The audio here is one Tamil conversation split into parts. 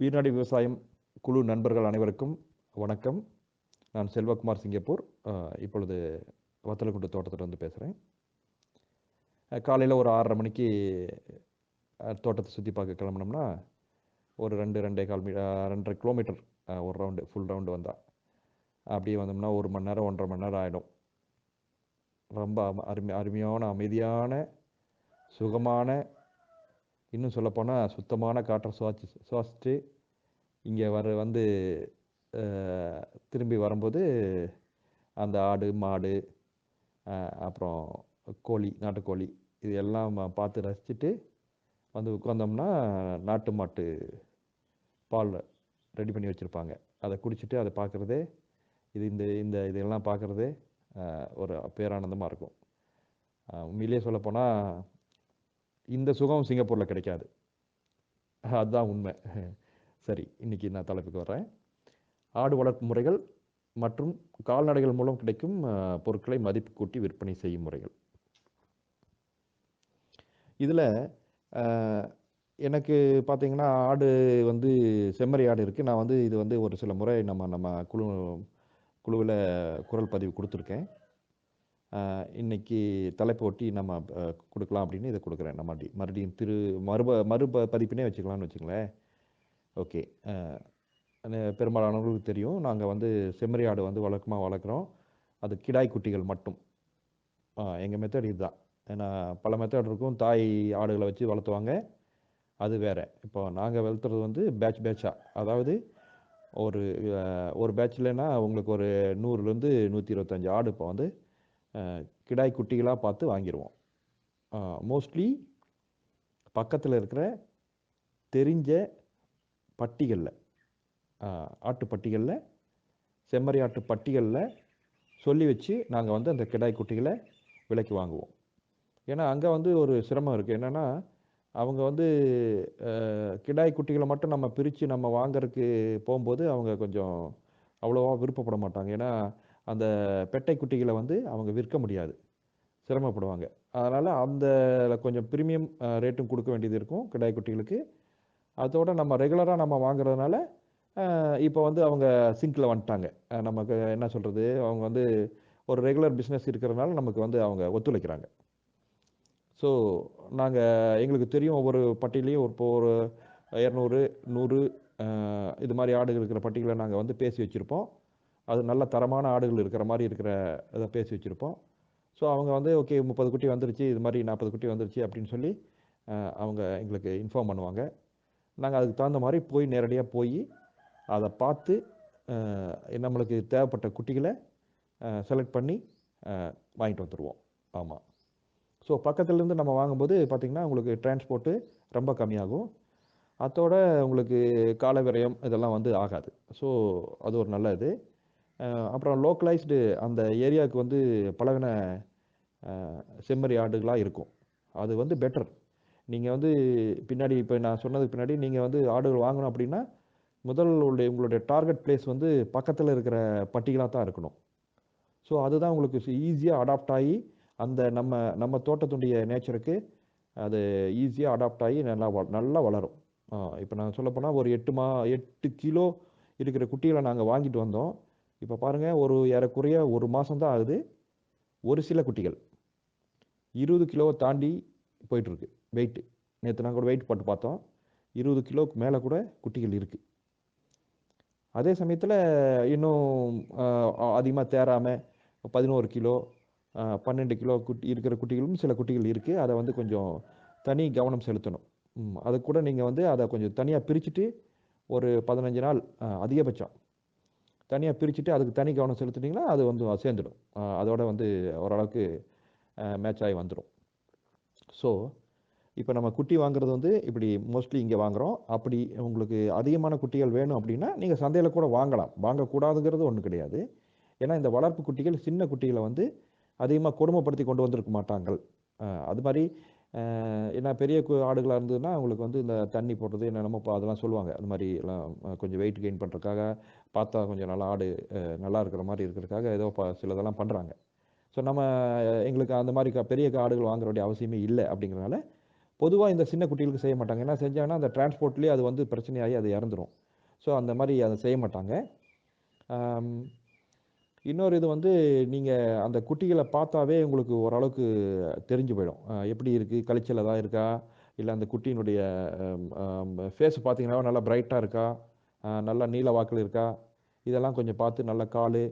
உயிர்நாடி விவசாயம் குழு நண்பர்கள் அனைவருக்கும் வணக்கம். நான் செல்வகுமார் சிங்கப்பூர். இப்பொழுது வத்தலக்குண்டு தோட்டத்தில் வந்து பேசுகிறேன் காலையில் ஒரு ஆறரை மணிக்கு தோட்டத்தை சுற்றி பார்க்க கிளம்புனோம்னா ஒரு ரெண்டு ரெண்டே கால் மீ ரெண்டரை கிலோமீட்டர் ஒரு ரவுண்டு ஃபுல் ரவுண்டு வந்தால் அப்படியே வந்தோம்னா ஒரு மணி நேரம் ஒன்றரை மணி நேரம் ஆகிடும் ரொம்ப அம- அருமை அருமையான அமைதியான சுகமான இன்னும் சொல்லப்போனால் சுத்தமான காற்றை சுவாசி சுவாசித்து இங்கே வர வந்து திரும்பி வரும்போது அந்த ஆடு மாடு அப்புறம் கோழி நாட்டுக்கோழி இது எல்லாம் பார்த்து ரசிச்சுட்டு வந்து உட்காந்தோம்னா நாட்டு மாட்டு பால் ரெடி பண்ணி வச்சுருப்பாங்க. அதை குடிச்சிட்டு அதை பார்க்குறதே இது இந்த இந்த இதெல்லாம் பார்க்குறதே ஒரு பேரானந்தமாக இருக்கும். உண்மையிலேயே சொல்லப்போனால் இந்த சுகம் சிங்கப்பூரில் கிடைக்காது. அதுதான் உண்மை. சரி இன்னைக்கு நான் தலைப்புக்கு வர்றேன். ஆடு வளர்ப்பு முறைகள் மற்றும் கால்நடைகள் மூலம் கிடைக்கும் பொருட்களை மதிப்பு கூட்டி விற்பனை செய்யும் முறைகள். இதில் எனக்கு பார்த்தீங்கன்னா ஆடு வந்து செம்மறி ஆடு இருக்குது நான் வந்து இது வந்து ஒரு சில முறை நம்ம நம்ம குழு குழுவில் குரல் பதிவு கொடுத்துருக்கேன். இன்னைக்கு தலைப்பு ஒட்டி நம்ம கொடுக்கலாம் அப்படின்னு இதை கொடுக்குறேன். நம்ம மறுபடியும் திரு மறுப மறுப பதிப்பினே வச்சுக்கலாம்னு வச்சுங்களேன் ஓகே. பெரும்பாலானவர்களுக்கு தெரியும். நாங்கள் வந்து செம்மறி ஆடு வந்து வழக்கமாக வளர்க்குறோம். அது கிடாய் குட்டிகள் மட்டும். எங்கள் மெத்தட் இதுதான். ஏன்னா பல மெத்தட் இருக்கும். தாய் ஆடுகளை வச்சு வளர்த்துவாங்க. அது வேறு. இப்போ நாங்கள் வளர்த்துறது வந்து பேட்ச் பேட்சாக அதாவது ஒரு ஒரு ஒரு இல்லைன்னா உங்களுக்கு ஒரு நூறுலேருந்து நூற்றி இருபத்தஞ்சு ஆடு இப்போ வந்து கிடாய் குட்டிகளாக பார்த்து வாங்கிடுவோம் மோஸ்ட்லி பக்கத்தில் இருக்கிற தெரிஞ்ச பட்டிகளில் ஆட்டு பட்டிகளில் செம்மறி ஆட்டு பட்டிகளில் சொல்லி வச்சு நாங்கள் வந்து அந்த கிடாய் குட்டிகளை விலைக்கு வாங்குவோம். ஏன்னா அங்கே வந்து ஒரு சிரமம் இருக்குது என்னென்னா அவங்க வந்து கிடாய் குட்டிகளை மட்டும் நம்ம பிரித்து நம்ம வாங்கறதுக்கு போகும்போது அவங்க கொஞ்சம் அவ்வளோவா விருப்பப்பட மாட்டாங்க. ஏன்னா அந்த பெட்டை குட்டிகளை வந்து அவங்க விற்க முடியாது. சிரமப்படுவாங்க. அதனால் அந்த கொஞ்சம் ப்ரீமியம் ரேட்டும் கொடுக்க வேண்டியது இருக்கும் கிடாய் குட்டிகளுக்கு. அதோட நம்ம ரெகுலராக நம்ம வாங்குறதுனால இப்போ வந்து அவங்க சிங்கில் வந்துட்டாங்க. நமக்கு என்ன சொல்கிறது அவங்க வந்து ஒரு ரெகுலர் பிஸ்னஸ் இருக்கிறதுனால நமக்கு வந்து அவங்க ஒத்துழைக்கிறாங்க. ஸோ நாங்கள் எங்களுக்கு தெரியும் ஒவ்வொரு பட்டியலையும். ஒரு இப்போ ஒரு இரநூறு நூறு இது மாதிரி ஆடுகள் இருக்கிற பட்டியலை நாங்கள் வந்து பேசி வச்சுருப்போம். அது நல்ல தரமான ஆடுகள் இருக்கிற மாதிரி இருக்கிற இதை பேசி வச்சுருப்போம். ஸோ அவங்க வந்து ஓகே முப்பது குட்டி வந்துருச்சு இது மாதிரி நாற்பது குட்டி வந்துருச்சு அப்படின்னு சொல்லி அவங்க எங்களுக்கு இன்ஃபார்ம் பண்ணுவாங்க. நாங்கள் அதுக்கு தகுந்த மாதிரி போய் நேரடியாக போய் அதை பார்த்து நம்மளுக்கு தேவைப்பட்ட குட்டிகளை செலக்ட் பண்ணி வாங்கிட்டு வந்துடுவோம் ஆமாம் ஸோ பக்கத்துலேருந்து நம்ம வாங்கும்போது பார்த்திங்கன்னா உங்களுக்கு டிரான்ஸ்போர்ட்டு ரொம்ப கம்மியாகும். அதோட உங்களுக்கு கால விரயம் இதெல்லாம் வந்து ஆகாது. ஸோ அது ஒரு நல்ல இது. அப்புறம் லோக்கலைஸ்டு அந்த ஏரியாவுக்கு வந்து பழகின செம்மறி ஆடுகளாக இருக்கும். அது வந்து பெட்டர் நீங்கள் வந்து பின்னாடி இப்போ நான் சொன்னதுக்கு பின்னாடி நீங்கள் வந்து ஆடுகள் வாங்கணும் அப்படின்னா முதல் உள்ள- உங்களுடைய டார்கெட் பிளேஸ் வந்து பக்கத்தில் இருக்கிற பட்டிகளாக தான் இருக்கணும். ஸோ அதுதான் உங்களுக்கு ஈஸியாக அடாப்ட் ஆகி அந்த நம்ம நம்ம தோட்டத்துடைய நேச்சருக்கு அது ஈஸியாக அடாப்ட் ஆகி நல்லா வ- நல்லா வளரும். இப்போ நான் சொல்லப்போனால் ஒரு எட்டு மா எட்டு கிலோ இருக்கிற குட்டிகளை நாங்கள் வாங்கிட்டு வந்தோம். இப்போ பாருங்கள் ஒரு ஏறக்குறைய ஒரு மாதம் தான் ஆகுது. ஒரு சில குட்டிகள். இருபது கிலோவை தாண்டி போயிட்டுருக்கு வெயிட்டு நேற்று நாங்கள் கூட வெயிட் போட்டு பார்த்தோம். இருபது கிலோவுக்கு மேலே கூட குட்டிகள் இருக்குது அதே சமயத்தில் இன்னும் அதிகமாக தேராமல் பதினோரு கிலோ பன்னெண்டு கிலோ குட்டி இருக்கிற குட்டிகளும் சில குட்டிகள் இருக்குது அதை வந்து கொஞ்சம் தனி கவனம் செலுத்தணும். ம், அது கூட நீங்கள் வந்து அதை கொஞ்சம் தனியாக பிரிச்சுட்டு ஒரு பதினஞ்சு நாள் அதிகபட்சம். தனியாக பிரிச்சுட்டு அதுக்கு தனி கவனம் செலுத்திட்டிங்கன்னா அது வந்து சேர்ந்துடும். அதோட வந்து ஓரளவுக்கு மேட்ச் ஆகி வந்துடும் ஸோ இப்போ நம்ம குட்டி வாங்குறது வந்து இப்படி மோஸ்ட்லி இங்கே வாங்குறோம். அப்படி உங்களுக்கு அதிகமான குட்டிகள் வேணும் அப்படின்னா நீங்கள் சந்தையில் கூட வாங்கலாம். வாங்கக்கூடாதுங்கிறது ஒன்றும் கிடையாது. ஏன்னா இந்த வளர்ப்பு குட்டிகள் சின்ன குட்டிகளை வந்து அதிகமாக கொடுமைப்படுத்தி கொண்டு வந்திருக்க மாட்டாங்கள். அது மாதிரி ஏன்னா பெரிய கு- ஆடுகளாக இருந்ததுன்னா அவங்களுக்கு வந்து இந்த தண்ணி போடுறது என்னென்னமோ அதெல்லாம் சொல்லுவாங்க. அது மாதிரி எல்லாம் கொஞ்சம் வெயிட் கெயின் பண்ணுறதுக்காக பார்த்தா கொஞ்சம் நல்லா ஆடு நல்லா இருக்கிற மாதிரி இருக்கிறதுக்காக ஏதோ ப சிலதெல்லாம் பண்ணுறாங்க ஸோ நம்ம எங்களுக்கு அந்த மாதிரி க- பெரிய ஆடுகள் வாங்குற வேண்டிய அவசியமே இல்லை அப்படிங்கிறனால பொதுவாக இந்த சின்ன குட்டிகளுக்கு செய்ய மாட்டாங்க. ஏன்னா செஞ்சாங்கன்னா அந்த டிரான்ஸ்போர்ட்லேயே அது வந்து பிரச்சனையாகி அது இறந்துரும். ஸோ அந்த மாதிரி அதை செய்ய மாட்டாங்க. இன்னொரு இது வந்து நீங்கள் அந்த குட்டிகளை பார்த்தாவே உங்களுக்கு ஓரளவுக்கு தெரிஞ்சு போயிடும். எப்படி இருக்குது கழிச்சல் தான் இருக்கா? இல்லை அந்த குட்டியினுடைய ஃபேஸ் பார்த்தீங்கன்னா நல்லா பிரைட்டாக இருக்கா? நல்லா நீல வாக்கில் இருக்கா? இதெல்லாம் கொஞ்சம் பார்த்து நல்ல கால்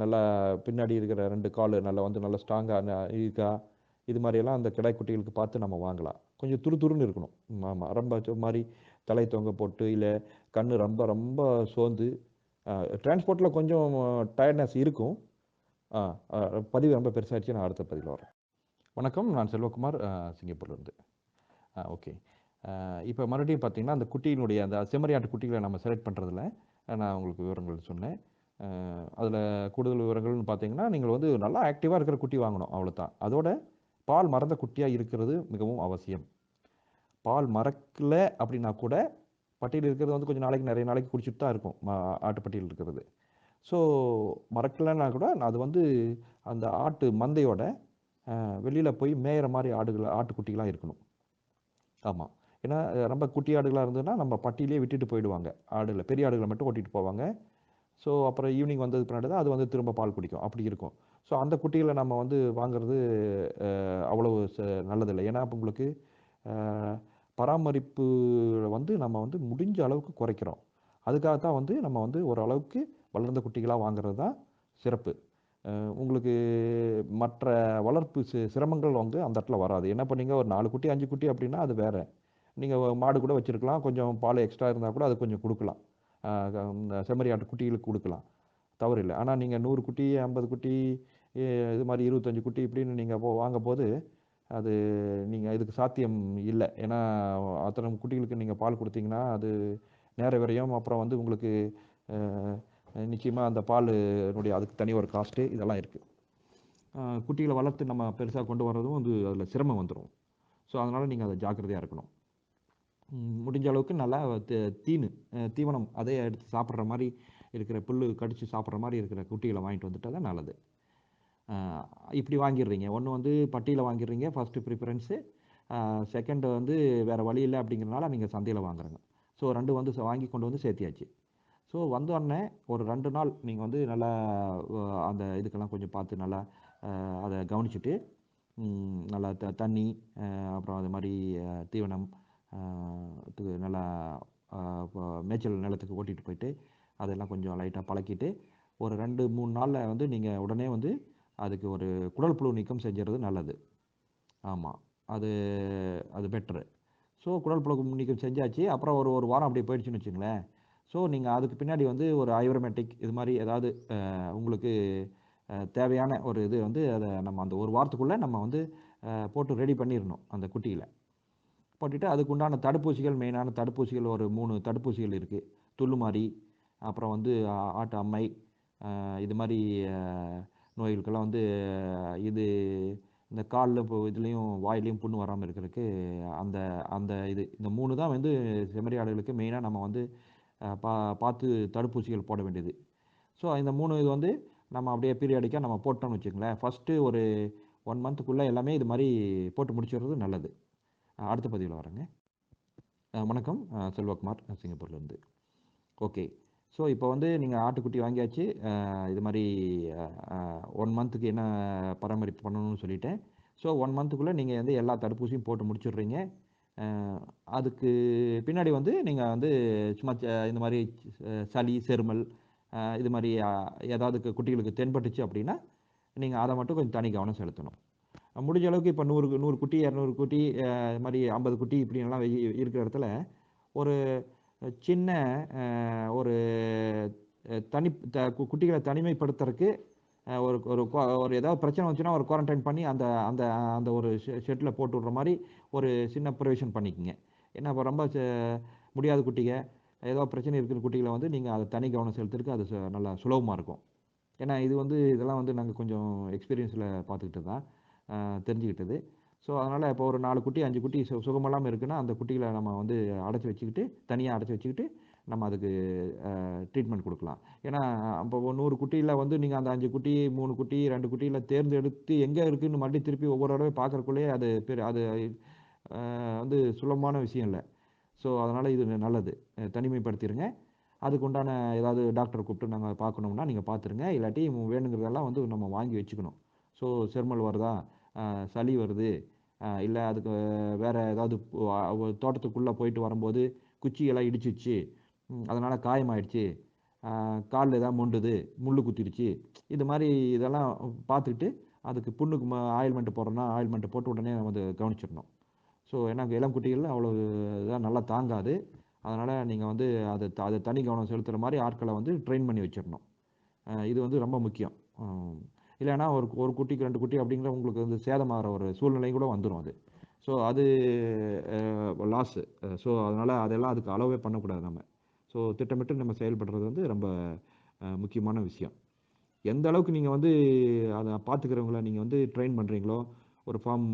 நல்லா பின்னாடி இருக்கிற ரெண்டு கால் நல்லா வந்து நல்லா ஸ்ட்ராங்காக இருக்கா? இது மாதிரியெல்லாம் அந்த கிடைக்குட்டிகளுக்கு பார்த்து நம்ம வாங்கலாம். கொஞ்சம் துரு துருன்னு இருக்கணும். ஆமாம் ரொம்ப மாதிரி தலை தொங்க போட்டு இல்லை கண் ரொம்ப ரொம்ப சோர்ந்து டிரான்ஸ்போர்ட்டில் கொஞ்சம் டயர்ட்னஸ் இருக்கும். பதிவு ரொம்ப பெருசாகிடுச்சு நான் அடுத்த பதிவில் வரேன் வணக்கம். நான் செல்வகுமார் சிங்கப்பூர்லேருந்து ஆ ஓகே. இப்போ மறுபடியும் பார்த்தீங்கன்னா அந்த குட்டியினுடைய அந்த செம்மறியாட்டு குட்டிகளை நம்ம செலக்ட் பண்ணுறதுல நான் உங்களுக்கு விவரங்கள் சொன்னேன். அதில் கூடுதல் விவரங்கள்னு பார்த்தீங்கன்னா நீங்கள் வந்து நல்லா ஆக்டிவாக இருக்கிற குட்டி வாங்கணும் அவ்வளோதான் அதோட பால் மறந்த குட்டியாக இருக்கிறது மிகவும் அவசியம். பால் மறக்கல அப்படின்னா கூட பட்டியல் இருக்கிறது வந்து கொஞ்சம் நாளைக்கு நிறைய நாளைக்கு குடிச்சிட்டு தான் இருக்கும் மா- ஆட்டுப்பட்டியல் இருக்கிறது. ஸோ மறக்கலைன்னா கூட அது வந்து அந்த ஆட்டு மந்தையோட வெளியில் போய் மேயிற மாதிரி ஆடுகள் ஆட்டுக்குட்டிகளாக இருக்கணும். ஆமாம் ஏன்னா ரொம்ப குட்டி ஆடுகளாக இருந்ததுன்னா நம்ம பட்டியிலே விட்டுட்டு போயிடுவாங்க. ஆடுகளை பெரிய ஆடுகளை மட்டும் ஓட்டிகிட்டு போவாங்க. ஸோ அப்புறம் ஈவினிங் வந்தது பின்னாடி தான் அது வந்து திரும்ப பால் குடிக்கும். அப்படி இருக்கும். ஸோ அந்த குட்டிகளை நம்ம வந்து வாங்குறது அவ்வளவு ச- நல்லதில்லை. ஏன்னா இப்போ உங்களுக்கு பராமரிப்பு வந்து நம்ம வந்து முடிஞ்ச அளவுக்கு குறைக்கிறோம். அதுக்காக தான் வந்து நம்ம வந்து ஓரளவுக்கு வளர்ந்த குட்டிகளாக வாங்குறது தான் சிறப்பு. உங்களுக்கு மற்ற வளர்ப்பு சிரமங்கள் வந்து அந்த இடத்துல வராது. என்ன பண்ணீங்க? ஒரு நாலு குட்டி அஞ்சு குட்டி அப்படின்னா அது வேறு. நீங்கள் மாடு கூட வச்சுருக்கலாம். கொஞ்சம் பால் எக்ஸ்ட்ரா இருந்தால் கூட அது கொஞ்சம் கொடுக்கலாம். இந்த செம்மறி ஆட்டு குட்டிகளுக்கு கொடுக்கலாம். தவறு இல்லை. ஆனால் நீங்கள் நூறு குட்டி ஐம்பது குட்டி இது மாதிரி இருபத்தஞ்சி குட்டி இப்படின்னு நீங்கள் போ வாங்க போது அது நீங்கள் இதுக்கு சாத்தியம் இல்லை. ஏன்னா அத்தனை குட்டிகளுக்கு நீங்கள் பால் கொடுத்தீங்கன்னா அது நேர விரையும். அப்புறம் வந்து உங்களுக்கு நிச்சயமாக அந்த பாலுனுடைய அதுக்கு தனி ஒரு காஸ்ட்டு இதெல்லாம் இருக்குது குட்டிகளை வளர்த்து நம்ம பெருசாக கொண்டு வர்றதும் வந்து அதில் சிரமம் வந்துடும் ஸோ அதனால் நீங்கள் அதை ஜாக்கிரதையாக இருக்கணும். முடிஞ்ச அளவுக்கு நல்லா தீனு தீவனம் அதே எடுத்து சாப்பிட்ற மாதிரி இருக்கிற புல்லு கடித்து சாப்பிட்ற மாதிரி இருக்கிற குட்டிகளை வாங்கிட்டு வந்துட்டால் தான் நல்லது. இப்படி வாங்கிடுறீங்க. ஒன்று வந்து பட்டியில் வாங்கிடுறீங்க ஃபஸ்ட்டு ப்ரிஃபரன்ஸு செகண்டு வந்து வேறு வழி இல்லை அப்படிங்கிறனால நீங்கள் சந்தையில் வாங்குறீங்க. ஸோ ரெண்டு வந்து வாங்கி கொண்டு வந்து சேர்த்தியாச்சு. ஸோ வந்தோடனே ஒரு ரெண்டு நாள் நீங்கள் வந்து நல்லா அந்த இதுக்கெல்லாம் கொஞ்சம் பார்த்து நல்லா அதை கவனிச்சுட்டு நல்லா த தண்ணி அப்புறம் அது மாதிரி தீவனம் இது நல்லா மேய்ச்சல் நிலத்துக்கு ஓட்டிகிட்டு போயிட்டு அதெல்லாம் கொஞ்சம் லைட்டாக பழக்கிட்டு ஒரு ரெண்டு மூணு நாளில் வந்து நீங்கள் உடனே வந்து அதுக்கு ஒரு குடல் புழு நீக்கம் செஞ்சுறது நல்லது. ஆமாம் அது அது பெட்ரு ஸோ குடல் புழு நீக்கம் செஞ்சாச்சு. அப்புறம் ஒரு ஒரு வாரம் அப்படியே போயிடுச்சுன்னு வச்சுங்களேன் ஸோ நீங்கள் அதுக்கு பின்னாடி வந்து ஒரு ஐவரமேட்டிக் இது மாதிரி ஏதாவது உங்களுக்கு தேவையான ஒரு இது வந்து அதை நம்ம அந்த ஒரு வாரத்துக்குள்ளே நம்ம வந்து போட்டு ரெடி பண்ணிடணும் அந்த குட்டியில். போட்டுட்டு அதுக்கு உண்டான தடுப்பூசிகள் மெயினான தடுப்பூசிகள் ஒரு மூணு தடுப்பூசிகள் இருக்குது துள்ளுமாரி அப்புறம் வந்து ஆட்டு அம்மை இது மாதிரி நோய்களுக்கெல்லாம் வந்து இது இந்த காலில் இப்போ இதுலேயும் வாயிலையும் புண்ணு வராமல் இருக்கிறதுக்கு அந்த அந்த இது இந்த மூணு தான் வந்து செம்மறி மெயினாக நம்ம வந்து பா பார்த்து தடுப்பூசிகள் போட வேண்டியது. ஸோ இந்த மூணு இது வந்து நம்ம அப்படியே பீரியாடிக்காக நம்ம போட்டோம்னு வச்சுக்கோங்களேன். ஃபஸ்ட்டு ஒரு ஒன் மந்த்துக்குள்ளே எல்லாமே இது மாதிரி போட்டு முடிச்சிடுறது நல்லது. அடுத்த பதிவில் வரேங்க. வணக்கம். செல்வகுமார் சிங்கப்பூர்லேருந்து. ஓகே ஸோ இப்போ வந்து நீங்கள் ஆட்டுக்குட்டி வாங்கியாச்சு. இது மாதிரி ஒன் மந்த்துக்கு என்ன பராமரிப்பு பண்ணணும்னு சொல்லிட்டேன். ஸோ ஒன் மந்த்துக்குள்ளே நீங்கள் வந்து எல்லா தடுப்பூசியும் போட்டு முடிச்சுடுறீங்க. அதுக்கு பின்னாடி வந்து நீங்கள் வந்து சும்மா இந்த மாதிரி சளி செருமல் இது மாதிரி ஏதாவது குட்டிகளுக்கு தென்பட்டுச்சு அப்படின்னா நீங்கள் அதை மட்டும் கொஞ்சம் தனி கவனம் செலுத்தணும். முடிஞ்ச அளவுக்கு இப்போ நூறு நூறு குட்டி இரநூறு குட்டி இது மாதிரி ஐம்பது குட்டி இப்படிலாம் இருக்கிற இடத்துல ஒரு சின்ன ஒரு தனி த- கு- குட்டிகளை தனிமைப்படுத்துறதுக்கு ஒரு ஒரு குவா- ஒரு ஏதாவது பிரச்சனை வந்துச்சுன்னா ஒரு குவாரண்டைன் பண்ணி அந்த அந்த அந்த ஒரு ஷெட்டில் போட்டு விட்ற மாதிரி ஒரு சின்ன ப்ரொவிஷன் பண்ணிக்கோங்க. ஏன்னா இப்போ ரொம்ப ச- முடியாத குட்டிங்க. ஏதோ பிரச்சனை இருக்கிற குட்டிகளை வந்து நீங்கள் அதை தனி கவனம் செலுத்துறதுக்கு அது நல்லா சுலபமாக இருக்கும். ஏன்னா இது வந்து இதெல்லாம் வந்து நாங்கள் கொஞ்சம் எக்ஸ்பீரியன்ஸில் பார்த்துக்கிட்டு தான் தெரிஞ்சுக்கிட்டது. ஸோ அதனால் இப்போ ஒரு நாலு குட்டி அஞ்சு குட்டி சு சுகமெல்லாமல் இருக்குன்னா அந்த குட்டிகளை நம்ம வந்து அடைச்சி வச்சுக்கிட்டு தனியாக அடைச்சி வச்சுக்கிட்டு நம்ம அதுக்கு ட்ரீட்மெண்ட் கொடுக்கலாம். ஏன்னா அப்போ நூறு குட்டியில் வந்து நீங்கள் அந்த அஞ்சு குட்டி மூணு குட்டி ரெண்டு குட்டியில் தேர்ந்தெடுத்து எங்கே இருக்குன்னு மறுபடியும் திருப்பி ஒவ்வொரு தடவை பார்க்குறக்குள்ளேயே அது பெரு அது வந்து சுலபமான விஷயம் இல்லை. ஸோ அதனால் இது நல்லது. தனிமைப்படுத்திடுங்க அதுக்கு உண்டான ஏதாவது டாக்டர் கூப்பிட்டு நாங்கள் பார்க்கணும்னா நீங்கள் பார்த்துருங்க. இல்லாட்டி வேணுங்கிறதெல்லாம் வந்து நம்ம வாங்கி வச்சுக்கணும். ஸோ செருமல் வருதா? சளி வருது. இல்லை அதுக்கு வேறு ஏதாவது தோட்டத்துக்குள்ளே போயிட்டு வரும்போது குச்சியெல்லாம் இடிச்சிச்சு அதனால் காயமாயிடுச்சு. காலில் ஏதாவது மொண்டுது முள் குத்திடுச்சு. இது மாதிரி இதெல்லாம் பார்த்துக்கிட்டு அதுக்கு புண்ணுக்கு ஆயில்மெண்ட் போடுறோன்னா ஆயில்மெண்ட் போட்டு உடனே நம்ம அதை கவனிச்சிடணும். ஸோ ஏன்னா இளம் குட்டிகள் அவ்வளோ இதாக நல்லா தாங்காது. அதனால் நீங்கள் வந்து அதை த- அதை தனி கவனம் செலுத்துகிற மாதிரி ஆட்களை வந்து ட்ரெயின் பண்ணி வச்சிடணும். இது வந்து ரொம்ப முக்கியம். இல்லைன்னா ஒரு ஒரு குட்டிக்கு ரெண்டு குட்டி அப்படிங்கிற உங்களுக்கு வந்து சேதமாகிற ஒரு சூழ்நிலையும் கூட வந்துடும் அது. ஸோ அது லாஸு ஸோ அதனால் அதெல்லாம் அதுக்கு அளவே பண்ணக்கூடாது நம்ம. ஸோ திட்டமிட்டு நம்ம செயல்படுறது வந்து ரொம்ப முக்கியமான விஷயம். எந்த அளவுக்கு நீங்கள் வந்து அதை பார்த்துக்கிறவங்கள நீங்கள் வந்து ட்ரெயின் பண்ணுறீங்களோ ஒரு ஃபார்ம்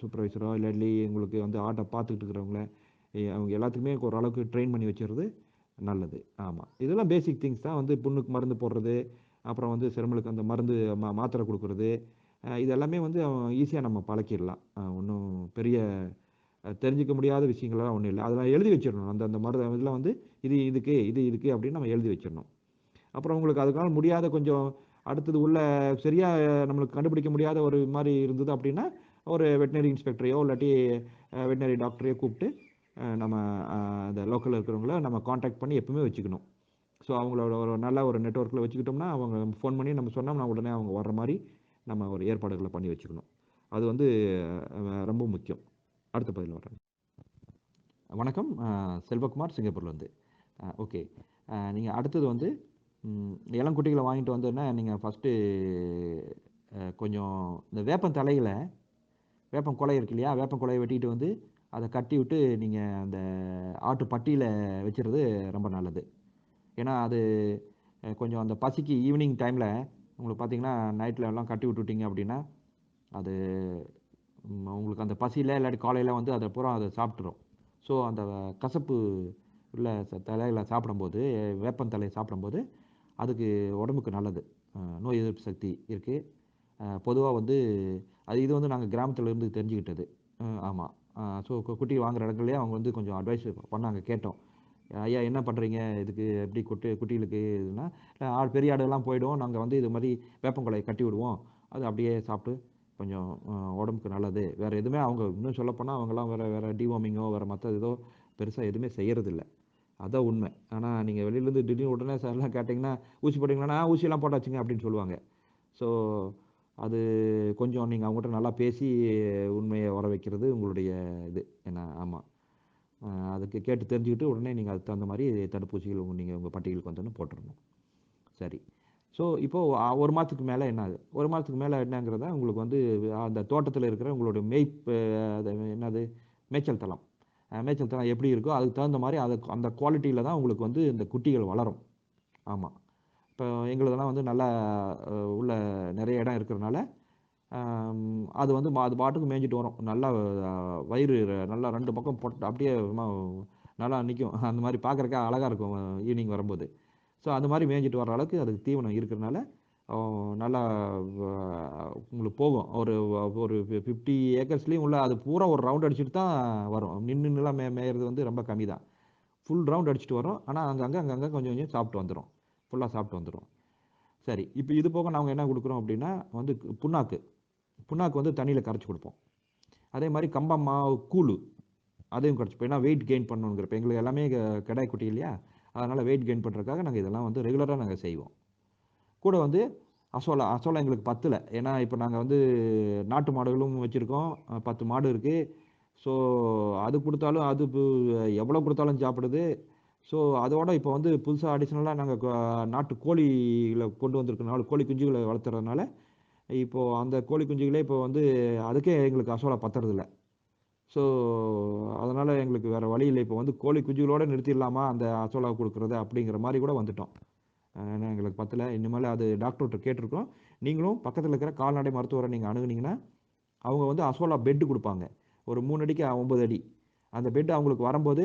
சூப்பர்வைசரோ இல்லாட்டி உங்களுக்கு வந்து ஆட்டை பார்த்துக்கிட்டு இருக்கிறவங்கள அவங்க எல்லாத்துக்குமே ஓரளவுக்கு ட்ரெயின் பண்ணி வச்சிடுறது நல்லது. ஆமாம் இதெல்லாம் பேசிக் திங்ஸ் தான். வந்து புண்ணுக்கு மருந்து போடுறது அப்புறம் வந்து சிறுமலுக்கு அந்த மருந்து மா மாத்திரை கொடுக்குறது. இது எல்லாமே வந்து ஈஸியாக நம்ம பழக்கிடலாம். ஒன்றும் பெரிய தெரிஞ்சிக்க தெரிஞ்சுக்க முடியாத விஷயங்கள்லாம் ஒன்றும் இல்லை. அதெல்லாம் எழுதி வச்சிடணும். அந்த அந்த மருந்து இதெல்லாம் வந்து இது இதுக்கு இது இதுக்கு அப்படின்னு நம்ம எழுதி வச்சிடணும். அப்புறம் உங்களுக்கு அதுக்கான முடியாத கொஞ்சம் அடுத்தது உள்ள சரியாக நம்மளுக்கு கண்டுபிடிக்க முடியாத ஒரு மாதிரி இருந்தது அப்படின்னா ஒரு வெட்டினரி இன்ஸ்பெக்டரையோ இல்லாட்டி வெட்டினரி டாக்டரையோ கூப்பிட்டு நம்ம அந்த லோக்கலில் இருக்கிறவங்கள நம்ம காண்டாக்ட் பண்ணி எப்பவுமே வச்சுக்கணும். ஸோ அவங்களோட ஒரு நல்ல ஒரு நெட்ஒர்க்கில் வச்சுக்கிட்டோம்னா அவங்க ஃபோன் பண்ணி நம்ம சொன்னோம்னா உடனே அவங்க வர்ற மாதிரி நம்ம ஒரு ஏற்பாடுகளை பண்ணி வச்சுக்கணும். அது வந்து ரொம்ப முக்கியம். அடுத்த பதில் வரேன். வணக்கம். செல்வகுமார் சிங்கப்பூர்லேருந்து. ஓகே. நீங்கள் அடுத்தது வந்து இளங்குட்டிகளை வாங்கிட்டு வந்தோன்னா நீங்கள் ஃபஸ்ட்டு கொஞ்சம் இந்த வேப்பம் தலையில் வேப்பம் கொலை இருக்கு இல்லையா? வேப்பம் கொலையை வெட்டிட்டு வந்து அதை கட்டி விட்டு நீங்கள் அந்த ஆட்டு பட்டியில் வச்சுறது ரொம்ப நல்லது. ஏன்னா அது கொஞ்சம் அந்த பசிக்கு ஈவினிங் டைமில் உங்களுக்கு பார்த்தீங்கன்னா நைட்டில் எல்லாம் கட்டி விட்டுட்டீங்க அப்படின்னா அது உங்களுக்கு அந்த பசியில் இல்லாட்டி காலையில் வந்து அதை பூரா அதை சாப்பிட்ரும் ஸோ அந்த கசப்பு உள்ள தலையில் சாப்பிடும்போது வேப்பன் தலையை சாப்பிடும்போது அதுக்கு உடம்புக்கு நல்லது. நோய் எதிர்ப்பு சக்தி இருக்குது பொதுவாக வந்து அது இது வந்து நாங்கள் கிராமத்தில் இருந்து தெரிஞ்சுக்கிட்டது. ஆமாம் ஸோ குட்டி வாங்குற இடங்கள்லேயே அவங்க வந்து கொஞ்சம் அட்வைஸ் பண்ணாங்க கேட்டோம். ஐயா என்ன பண்ணுறீங்க இதுக்கு எப்படி குட்டி குட்டிகளுக்கு இதுனா ஆடு பெரிய ஆடுலாம் போயிடும். நாங்கள் வந்து இது மாதிரி வேப்பங்கொலையை கட்டி விடுவோம். அது அப்படியே சாப்பிட்டு கொஞ்சம் உடம்புக்கு நல்லது. வேறு எதுவுமே அவங்க இன்னும் சொல்லப்போனால் அவங்கெல்லாம் வேறு வேறு டிவார்மிங்கோ வேறு மற்ற ஏதோ பெருசாக எதுவுமே செய்கிறதில்ல அதான் உண்மை. ஆனால் நீங்கள் வெளியிலேருந்து திடீர்னு உடனே சார்லாம் கேட்டிங்கன்னா ஊசி போட்டிங்கன்னா ஊசியெல்லாம் போட்டாச்சுங்க அப்படின்னு சொல்லுவாங்க. ஸோ அது கொஞ்சம் நீங்கள் அவங்ககிட்ட நல்லா பேசி உண்மையை வர வைக்கிறது உங்களுடைய இது. என்ன ஆமாம் அதுக்கு கேட்டு தெரிஞ்சுக்கிட்டு உடனே நீங்கள் அதுக்கு தகுந்த மாதிரி தடுப்பூசிகள் உங்கள் நீங்கள் உங்கள் பட்டியலுக்கு வந்தோன்னு போட்டுடணும். சரி. ஸோ இப்போது ஒரு மாதத்துக்கு மேலே என்ன ஒரு மாதத்துக்கு மேலே என்னங்கிறத உங்களுக்கு வந்து அந்த தோட்டத்தில் இருக்கிற உங்களுடைய மெய்ப்பு அது என்னது? மேய்ச்சல் தளம். மேய்ச்சல் தளம் எப்படி இருக்கோ அதுக்கு தகுந்த மாதிரி அது அந்த குவாலிட்டியில் தான் உங்களுக்கு வந்து இந்த குட்டிகள் வளரும். ஆமாம் இப்போ எங்களுதெல்லாம் வந்து நல்லா உள்ள நிறைய இடம் இருக்கிறனால அது வந்து மா- அது பாட்டுக்கு மேய்ஞ்சிட்டு வரும். நல்லா வயிறு நல்லா ரெண்டு பக்கம் போட்டு அப்படியே நல்லா நிற்கும் அந்த மாதிரி பார்க்குறக்கே அழகாக இருக்கும் ஈவினிங் வரும்போது. ஸோ அந்த மாதிரி மேய்ஞ்சிட்டு வர அளவுக்கு அதுக்கு தீவனம் இருக்கிறனால நல்லா உங்களுக்கு போகும். ஒரு ஒரு ஃபிஃப்டி ஏக்கர்ஸ்லேயும் உள்ள அது பூரா ஒரு ரவுண்ட் அடிச்சுட்டு தான் வரும். நின்று நிலம் மே மேயறது வந்து ரொம்ப கம்மி தான். ஃபுல் ரவுண்ட் அடிச்சுட்டு வரும் ஆனால் அங்கங்கே அங்கங்கே கொஞ்சம் கொஞ்சம் சாப்பிட்டு வந்துடும் ஃபுல்லாக சாப்பிட்டு வந்துடும் சரி இப்போ இது போக நாங்கள் என்ன கொடுக்குறோம் அப்படின்னா வந்து புண்ணாக்கு. புண்ணாக்கு வந்து தண்ணியில் கரைச்சி கொடுப்போம். அதே மாதிரி கம்பம் மாவு கூழு அதையும் கரைச்சிப்போம் ஏன்னா வெயிட் கெயின் பண்ணணுங்கிறப்ப எங்களுக்கு எல்லாமே க- குட்டி இல்லையா? அதனால் வெயிட் கெயின் பண்ணுறதுக்காக நாங்கள் இதெல்லாம் வந்து ரெகுலராக நாங்கள் செய்வோம். கூட வந்து அசோலா அசோலா எங்களுக்கு பத்தலை. ஏன்னா இப்போ நாங்கள் வந்து நாட்டு மாடுகளும் வச்சுருக்கோம். பத்து மாடு இருக்குது ஸோ அது கொடுத்தாலும் அது எவ்வளோ கொடுத்தாலும் சாப்பிடுது. ஸோ அதோட இப்போ வந்து புதுசாக அடிஷ்னலாக நாங்கள் நாட்டு கோழிகளை கொண்டு வந்திருக்கனால கோழி குஞ்சுகளை வளர்த்துறதுனால இப்போது அந்த கோழி குஞ்சுகளே இப்போ வந்து அதுக்கே எங்களுக்கு அசோலா பத்துறதில்ல. ஸோ அதனால் எங்களுக்கு வேறு வழி இல்லை. இப்போ வந்து கோழி குஞ்சுகளோடு நிறுத்திடலாமா அந்த அசோலா கொடுக்குறது அப்படிங்கிற மாதிரி கூட வந்துட்டோம். ஏன்னா எங்களுக்கு பத்தலை. இனிமேல் அது டாக்டர்கிட்ட கேட்டிருக்கோம். நீங்களும் பக்கத்தில் இருக்கிற கால்நடை மருத்துவரை நீங்கள் அணுகுனீங்கன்னா அவங்க வந்து அசோலா பெட்டு கொடுப்பாங்க. ஒரு மூணு அடிக்கு ஒம்பது அடி. அந்த பெட் அவங்களுக்கு வரும்போது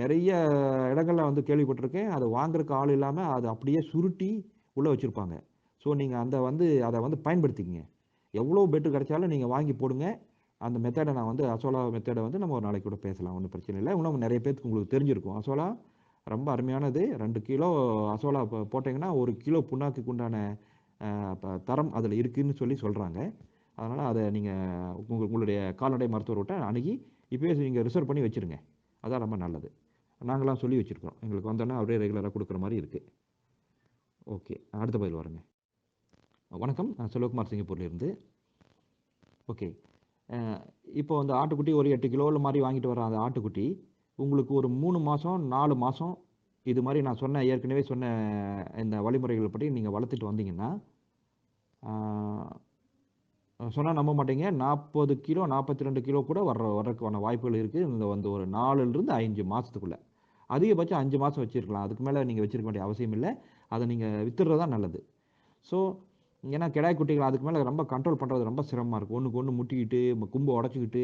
நிறைய இடங்களில் வந்து கேள்விப்பட்டிருக்கேன். அதை வாங்குறதுக்கு ஆள் இல்லாமல் அது அப்படியே சுருட்டி உள்ளே வச்சுருப்பாங்க. ஸோ நீங்கள் அந்த வந்து அதை வந்து பயன்படுத்திக்கங்க. எவ்வளோ பெட்டு கிடைச்சாலும் நீங்கள் வாங்கி போடுங்க. அந்த மெத்தடை நான் வந்து அசோலா மெத்தடை வந்து நம்ம ஒரு நாளைக்கு கூட பேசலாம். ஒன்றும் பிரச்சனை இல்லை. இன்னும் நிறைய பேருக்கு உங்களுக்கு தெரிஞ்சிருக்கும். அசோலா ரொம்ப அருமையானது. ரெண்டு கிலோ அசோலா போட்டிங்கன்னா ஒரு கிலோ புண்ணாக்குக்கு உண்டான தரம் அதில் இருக்குதுன்னு சொல்லி சொல்கிறாங்க அதனால் அதை நீங்கள் உங்கள் உங்களுடைய கால்நடை மருத்துவர்கிட்ட அணுகி இப்போயே நீங்கள் ரிசர்வ் பண்ணி வச்சுருங்க. அதான் ரொம்ப நல்லது. நாங்களாம் சொல்லி வச்சுருக்கோம் எங்களுக்கு வந்தோன்னா அப்படியே ரெகுலராக கொடுக்குற மாதிரி இருக்குது ஓகே அடுத்த பதில் வருங்க. வணக்கம். நான் செல்வகுமார் சிங்கப்பூர்லேருந்து. ஓகே. இப்போ அந்த ஆட்டுக்குட்டி ஒரு எட்டு கிலோவில் மாதிரி வாங்கிட்டு வர அந்த ஆட்டுக்குட்டி உங்களுக்கு ஒரு மூணு மாதம் நாலு மாதம் இது மாதிரி நான் சொன்ன ஏற்கனவே சொன்ன இந்த வழிமுறைகள் பற்றி நீங்கள் வளர்த்துட்டு வந்தீங்கன்னா சொன்னால் நம்ப மாட்டீங்க. நாற்பது கிலோ நாற்பத்தி ரெண்டு கிலோ கூட வர்ற வர்றதுக்கான வாய்ப்புகள் இருக்குது இந்த வந்து ஒரு நாலுலேருந்து அஞ்சு மாதத்துக்குள்ளே அதிகபட்சம் அஞ்சு மாதம் வச்சுருக்கலாம். அதுக்கு மேலே நீங்கள் வச்சுருக்க வேண்டிய அவசியம் இல்லை. அதை நீங்கள் வித்துடுறது தான் நல்லது. ஸோ ஏன்னா கிடாய் குட்டிகள் அதுக்கு மேலே ரொம்ப கண்ட்ரோல் பண்ணுறது ரொம்ப சிரமமாக இருக்கும் ஒன்றுக்கு ஒன்று முட்டிக்கிட்டு கும்பு கும்பை உடச்சிக்கிட்டு